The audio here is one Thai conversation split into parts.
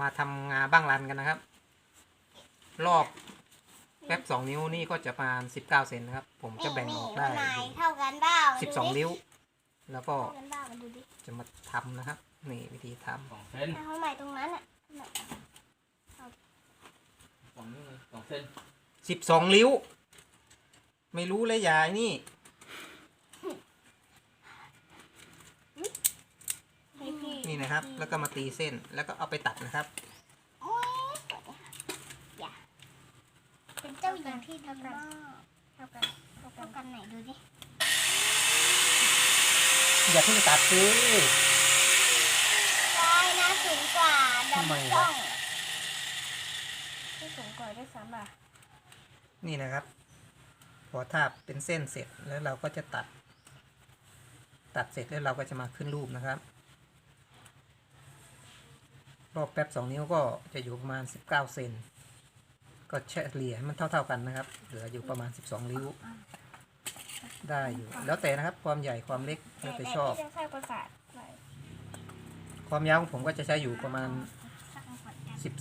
มาทำงาบ้างรันกันนะครับ รอบแป๊บสองนิ้วนี่ก็จะประมาณสิบเก้าเซนนะครับ ผมจะแบ่งออกได้นี่นี่เท่ากันเปล่าสิบสองนิ้ว แล้วก็เท่ากันเปล่ามาดูดิจะมาทำนะครับ นี่วิธีทำสองเส้นเอาใหม่ตรงนั้นอะสองนิ้วเลยสองเส้นสิบสองนิ้ว ไม่รู้เลยยายนี่ ให้พี่ นี่นะครับ แล้วก็มาตีเส้นแล้วก็เอาไปตัดนะครับโอ๊ยอย่าเป็นเจ้าหญิงที่ดีมากเท่ากันเท่ากันเท่ากันไหนดูดิอย่าเพิ่งตัดซื้อใช่นะสูงกว่าดำทำไมต้วะองที่สูงกว่าด้วยซ้ำอะนี่นะครับพอทาบเป็นเส้นเสร็จแล้วเราก็จะตัด ตัดเสร็จแล้วเราก็จะมาขึ้นรูปนะครับ รอบแป๊บสองนิ้วก็จะอยู่ประมาณ 19 เซนก็เฉลี่ยให้มันเท่า ๆกันนะครับ เหลืออยู่ประมาณ 12 นิ้ว ได้อยู่ แล้วแต่นะครับ ความใหญ่ความเล็กแล้วแต่ชอบที่จะสร้างประสาทไว้ความยาวของผมก็จะใช้อยู่ประมาณสร้างประ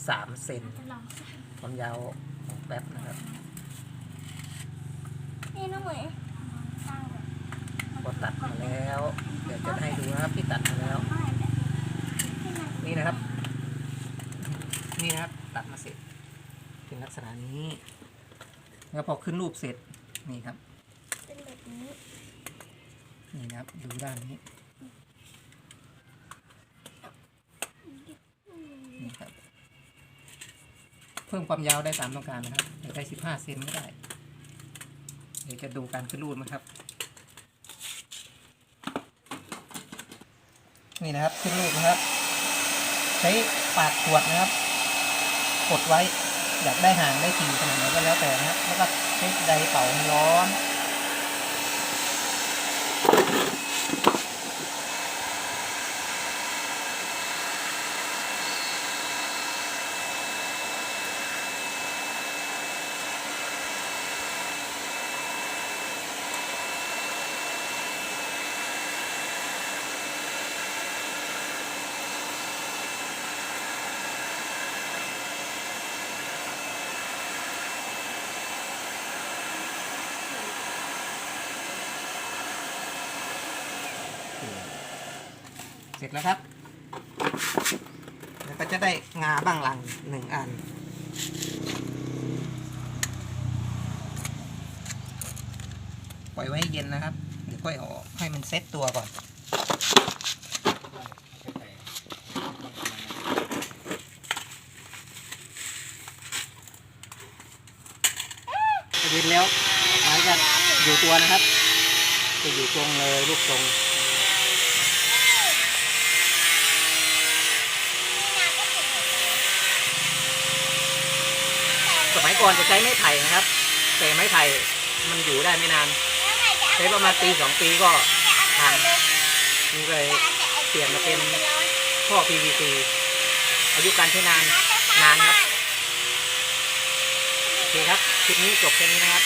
สาท13 เซนจะลองสิความยาวของแป๊บนะครับ นี่น้องเหมยสร้างแบบพอตัดมาแล้ว เดี๋ยวจะให้ดูนะครับที่ตัดมาแล้ว นี่นะครับ นี่นะครับตัดมาเสร็จ เป็นลักษณะนี้ แล้วพอขึ้นรูปเสร็จนี่ครับ เป็นแบบนี้ นี่นะครับดูด้านนี้นี่ครับ เพิ่มความยาวได้ตามต้องการนะครับอยากได้สิบห้าเซนก็ได้ เดี๋ยวจะดูการขึ้นรูปนะครับ นี่นะครับขึ้นรูปนะครับ ใช้ปากขวดนะครับ กดไว้ อยากได้ห่างได้ถี่ขนาดไหนก็แล้วแต่นะแล้วก็ใช้ไดเป่าร้อน เสร็จแล้วครับแล้วก็จะได้งาบ้างหลังหนึ่งอัน ปล่อยไว้เย็นนะครับ เดี๋ยวค่อยออกให้มันเซ็ตตัวก่อนเย็นแล้วไม้จะอยู่ตัวนะครับ จะอยู่ตรงเลยลูกตรง มัยก่อนจะใช้ไม้ไผ่นะครับ แต่ไม้ไผ่มันอยู่ได้ไม่นาน ใช้ประมาณปีสองปีก็พังนี่เลยเปลี่ยนมาเป็นท่อ PVC อายุการใช้นานนานครับ โอเคครับ คลิปนี้จบแค่นี้นะครับ